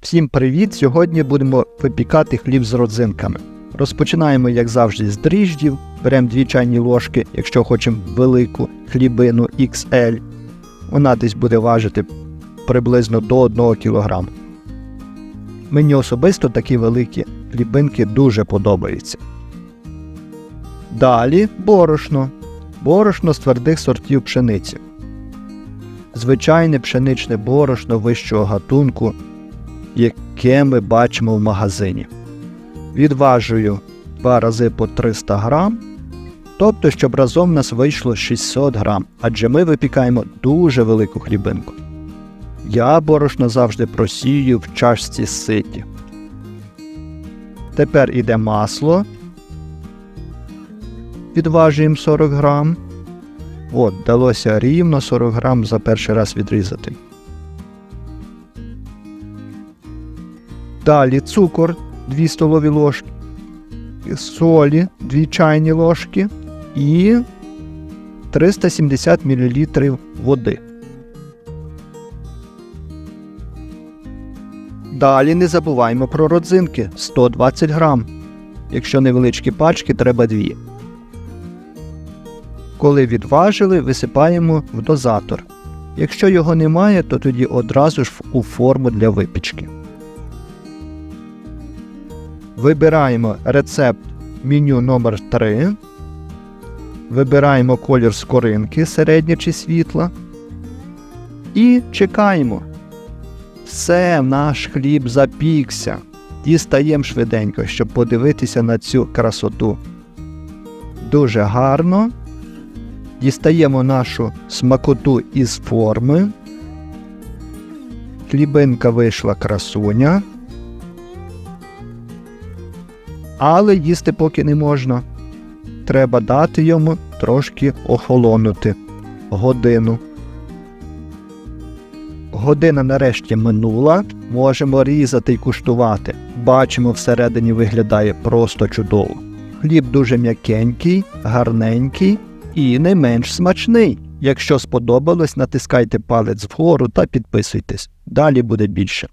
Всім привіт! Сьогодні будемо випікати хліб з родзинками. Розпочинаємо, як завжди, з дріждів. Беремо 2 чайні ложки, якщо хочемо велику хлібину XL. Вона десь буде важити приблизно до 1 кг. Мені особисто такі великі хлібинки дуже подобаються. Далі борошно. Борошно з твердих сортів пшениці. Звичайне пшеничне борошно вищого гатунку, яке ми бачимо в магазині. Відважую 2 рази по 300 грам, тобто, щоб разом в нас вийшло 600 грам, адже ми випікаємо дуже велику хлібинку. Я борошно завжди просію в чашці ситі. Тепер іде масло. Відважуємо 40 грам. От, вдалося рівно 40 грам за перший раз відрізати. Далі цукор 2 столові ложки, солі 2 чайні ложки і 370 мл води. Далі не забуваємо про родзинки 120 грам. Якщо невеличкі пачки, треба 2. Коли відважили, висипаємо в дозатор. Якщо його немає, то тоді одразу ж у форму для випічки. Вибираємо рецепт меню номер 3 Вибираємо колір скоринки середня чи світла. І чекаємо. Все, наш хліб запікся. Дістаємо швиденько, щоб подивитися на цю красоту. Дуже гарно. Дістаємо нашу смакоту із форми. Хлібинка вийшла красуня. Але їсти поки не можна. Треба дати йому трошки охолонути. Годину. Година нарешті минула. Можемо різати і куштувати. Бачимо, всередині виглядає просто чудово. Хліб дуже м'якенький, гарненький і не менш смачний. Якщо сподобалось, натискайте палець вгору та підписуйтесь. Далі буде більше.